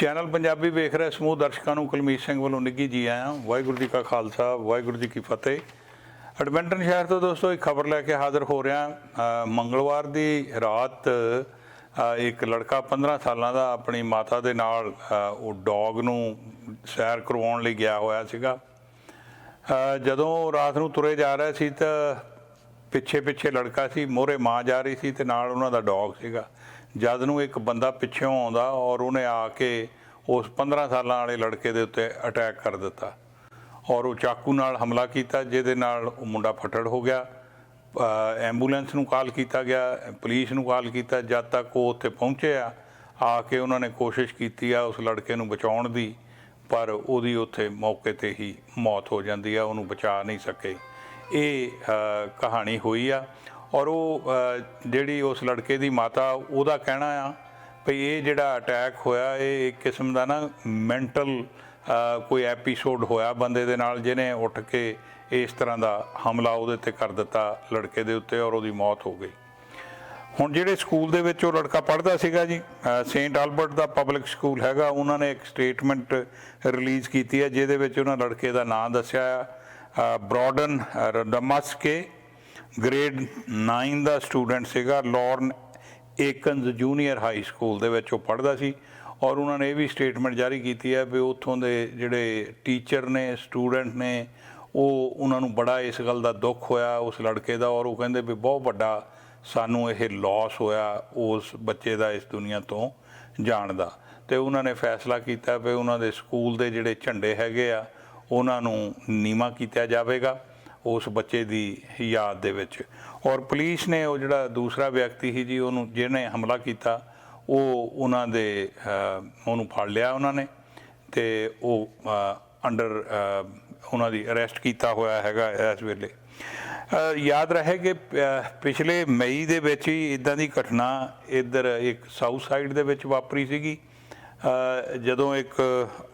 Channel Punjabi ਵੇਖ ਰਹੇ ਸਮੂਹ ਦਰਸ਼ਕਾਂ ਨੂੰ ਕੁਲਮੀਤ ਸਿੰਘ ਵੱਲੋਂ ਨਿੱਘੀ ਜੀ ਆਇਆਂ। ਵਾਹਿਗੁਰੂ ਜੀ ਕਾ ਖਾਲਸਾ, ਵਾਹਿਗੁਰੂ ਜੀ ਕੀ ਫਤਿਹ। ਐਡਮਿੰਟਨ ਸ਼ਹਿਰ ਤੋਂ ਦੋਸਤੋ ਇੱਕ ਖਬਰ ਲੈ ਕੇ ਹਾਜ਼ਰ ਹੋ ਰਿਹਾ। ਮੰਗਲਵਾਰ ਦੀ ਰਾਤ ਇੱਕ ਲੜਕਾ 15 ਸਾਲਾਂ ਦਾ ਆਪਣੀ ਮਾਤਾ ਦੇ ਨਾਲ ਉਹ ਡੌਗ ਨੂੰ ਸੈਰ ਕਰਵਾਉਣ ਲਈ ਗਿਆ ਹੋਇਆ ਸੀਗਾ। ਜਦੋਂ ਉਹ ਰਾਤ ਨੂੰ ਤੁਰੇ ਜਾ ਰਿਹਾ ਸੀ ਤਾਂ ਪਿੱਛੇ ਪਿੱਛੇ ਲੜਕਾ ਸੀ, ਮੋਹਰੇ ਮਾਂ ਜਾ ਰਹੀ ਸੀ ਤੇ ਨਾਲ ਉਹਨਾਂ ਦਾ ਡੌਗ ਸੀਗਾ। ਜਦ ਨੂੰ ਇੱਕ ਬੰਦਾ ਪਿੱਛੋਂ ਆਉਂਦਾ ਔਰ ਉਹਨੇ ਆ ਕੇ ਉਸ 15 ਸਾਲਾਂ ਵਾਲੇ ਲੜਕੇ ਦੇ ਉੱਤੇ ਅਟੈਕ ਕਰ ਦਿੱਤਾ। ਔਰ ਉਹ ਚਾਕੂ ਨਾਲ ਹਮਲਾ ਕੀਤਾ, ਜਿਹਦੇ ਨਾਲ ਉਹ ਮੁੰਡਾ ਫੱਟੜ ਹੋ ਗਿਆ। ਐਂਬੂਲੈਂਸ ਨੂੰ ਕਾਲ ਕੀਤਾ ਗਿਆ, ਪੁਲਿਸ ਨੂੰ ਕਾਲ ਕੀਤਾ। ਜਦ ਤੱਕ ਉਹ ਉੱਥੇ ਪਹੁੰਚਿਆ ਆ ਕੇ ਉਹਨਾਂ ਨੇ ਕੋਸ਼ਿਸ਼ ਕੀਤੀ ਆ ਉਸ ਲੜਕੇ ਨੂੰ ਬਚਾਉਣ ਦੀ, ਪਰ ਉਹਦੀ ਉੱਥੇ ਮੌਕੇ ਤੇ ਹੀ ਮੌਤ ਹੋ ਜਾਂਦੀ ਆ, ਉਹਨੂੰ ਬਚਾ ਨਹੀਂ ਸਕੇ। ਇਹ ਕਹਾਣੀ ਹੋਈ ਆ। ਔਰ ਉਹ ਜਿਹੜੀ ਉਸ ਲੜਕੇ ਦੀ ਮਾਤਾ, ਉਹਦਾ ਕਹਿਣਾ ਆ ਭਈ ਇਹ ਜਿਹੜਾ ਅਟੈਕ ਹੋਇਆ, ਇਹ ਇੱਕ ਕਿਸਮ ਦਾ ਨਾ ਮੈਂਟਲ ਕੋਈ ਐਪੀਸੋਡ ਹੋਇਆ ਬੰਦੇ ਦੇ ਨਾਲ, ਜਿਹਨੇ ਉੱਠ ਕੇ ਇਸ ਤਰ੍ਹਾਂ ਦਾ ਹਮਲਾ ਉਹਦੇ ਤੇ ਕਰ ਦਿੱਤਾ ਲੜਕੇ ਦੇ ਉੱਤੇ ਔਰ ਉਹਦੀ ਮੌਤ ਹੋ ਗਈ। ਹੁਣ ਜਿਹੜੇ ਸਕੂਲ ਦੇ ਵਿੱਚ ਉਹ ਲੜਕਾ ਪੜ੍ਹਦਾ ਸੀਗਾ ਜੀ ਸੇਂਟ ਆਲਬਰਟ ਦਾ ਪਬਲਿਕ ਸਕੂਲ ਹੈਗਾ, ਉਹਨਾਂ ਨੇ ਇੱਕ ਸਟੇਟਮੈਂਟ ਰਿਲੀਜ਼ ਕੀਤੀ ਹੈ, ਜਿਹਦੇ ਵਿੱਚ ਉਹਨਾਂ ਲੜਕੇ ਦਾ ਨਾਮ ਦੱਸਿਆ ਆ ਬ੍ਰੋਡਨ ਰਡਮਸਕੇ ਗ੍ਰੇਡ 9 ਦਾ ਸਟੂਡੈਂਟ ਸੀਗਾ Lorne Akins junior high school ਦੇ ਵਿੱਚ ਉਹ ਪੜ੍ਹਦਾ ਸੀ ਔਰ ਉਹਨਾਂ ਨੇ ਇਹ ਵੀ ਸਟੇਟਮੈਂਟ ਜਾਰੀ ਕੀਤੀ ਹੈ ਵੀ ਉੱਥੋਂ ਦੇ ਜਿਹੜੇ ਟੀਚਰ ਨੇ, ਸਟੂਡੈਂਟ ਨੇ, ਉਹ ਉਹਨਾਂ ਨੂੰ ਬੜਾ ਇਸ ਗੱਲ ਦਾ ਦੁੱਖ ਹੋਇਆ ਉਸ ਲੜਕੇ ਦਾ ਔਰ ਉਹ ਕਹਿੰਦੇ ਵੀ ਬਹੁਤ ਵੱਡਾ ਸਾਨੂੰ ਇਹ ਲਾਸ ਹੋਇਆ ਉਸ ਬੱਚੇ ਦਾ ਇਸ ਦੁਨੀਆ ਤੋਂ ਜਾਣ ਦਾ। ਤੇ ਉਹਨਾਂ ਨੇ ਫੈਸਲਾ ਕੀਤਾ ਵੀ ਉਹਨਾਂ ਦੇ ਸਕੂਲ ਦੇ ਜਿਹੜੇ ਝੰਡੇ ਹੈਗੇ ਆ, ਉਹਨਾਂ ਨੂੰ ਨੀਵਾ ਕੀਤਾ ਜਾਵੇਗਾ। ਉਸ ਬੱਚੇ ਦੀ ਯਾਦ ਦੇ ਵਿੱਚ। ਔਰ ਪੁਲਿਸ ਨੇ ਉਹ ਜਿਹੜਾ ਦੂਸਰਾ ਵਿਅਕਤੀ ਸੀ ਜੀ, ਉਹਨੂੰ ਜਿਹਨੇ ਹਮਲਾ ਕੀਤਾ, ਉਹ ਉਹਨਾਂ ਦੇ ਉਹਨੂੰ ਫੜ ਲਿਆ ਉਹਨਾਂ ਨੇ ਤੇ ਉਹ ਅੰਡਰ ਉਹਨਾਂ ਦੀ ਅਰੈਸਟ ਕੀਤਾ ਹੋਇਆ ਹੈਗਾ ਇਸ ਵੇਲੇ। ਯਾਦ ਰਹੇ ਕਿ ਪਿਛਲੇ ਮਈ ਦੇ ਵਿੱਚ ਹੀ ਇਦਾਂ ਦੀ ਘਟਨਾ ਇੱਧਰ ਇੱਕ ਸਾਊਥ ਸਾਈਡ ਦੇ ਵਿੱਚ ਵਾਪਰੀ ਸੀਗੀ। ਜਦੋਂ ਇੱਕ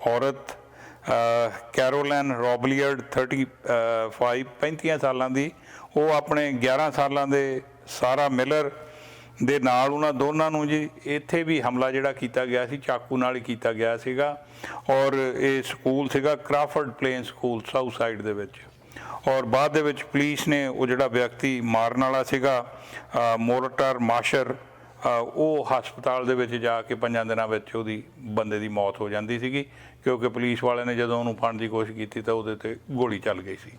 ਔਰਤ ਕੈਰੋਲਨ ਰੋਬਲੀਅਰਡ 35 35 ਸਾਲਾਂ ਦੀ। ਉਹ ਆਪਣੇ 11 ਸਾਲਾਂ ਦੇ ਸਾਰਾ ਮਿਲਰ ਦੇ ਨਾਲ ਉਹਨਾਂ ਦੋਨਾਂ ਨੂੰ ਜੀ, ਇੱਥੇ ਵੀ ਹਮਲਾ ਜਿਹੜਾ ਕੀਤਾ ਗਿਆ ਸੀ, ਚਾਕੂ ਨਾਲ ਹੀ ਕੀਤਾ ਗਿਆ ਸੀਗਾ। ਔਰ ਇਹ ਸਕੂਲ ਸੀਗਾ Crawford plain school south side ਦੇ ਵਿੱਚ। ਔਰ ਬਾਅਦ ਦੇ ਵਿੱਚ ਪੁਲਿਸ ਨੇ ਉਹ ਜਿਹੜਾ ਵਿਅਕਤੀ ਮਾਰਨ ਵਾਲਾ ਸੀਗਾ ਮੋਰਟਰ ਮਾਸ਼ਰ ਉਹ ਹਸਪਤਾਲ ਦੇ ਵਿੱਚ ਜਾ ਕੇ ਪੰਜਾਂ ਦਿਨਾਂ ਵਿੱਚ ਉਹਦੀ ਬੰਦੇ ਦੀ ਮੌਤ ਹੋ ਜਾਂਦੀ ਸੀਗੀ, ਕਿਉਂਕਿ ਪੁਲਿਸ ਵਾਲਿਆਂ ਨੇ ਜਦੋਂ ਉਹਨੂੰ ਫੜਨ ਦੀ ਕੋਸ਼ਿਸ਼ ਕੀਤੀ ਤਾਂ ਉਹਦੇ ਤੇ ਗੋਲੀ ਚੱਲ ਗਈ ਸੀ।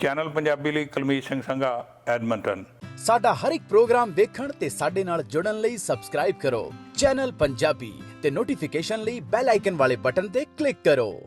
ਚੈਨਲ ਪੰਜਾਬੀ ਲਈ ਕੁਲਮੀਤ ਸਿੰਘ ਸੰਘਾ, ਐਡਮੰਟਨ। ਸਾਡਾ ਹਰ ਇੱਕ ਪ੍ਰੋਗਰਾਮ ਦੇਖਣ ਤੇ ਸਾਡੇ ਨਾਲ ਜੁੜਨ ਲਈ ਸਬਸਕ੍ਰਾਈਬ ਕਰੋ। ਚੈਨਲ ਪੰਜਾਬੀ ਤੇ ਨੋਟੀਫਿਕੇਸ਼ਨ ਲਈ ਬੈਲ ਆਈਕਨ ਵਾਲੇ ਬਟਨ ਤੇ ਕਲਿੱਕ ਕਰੋ।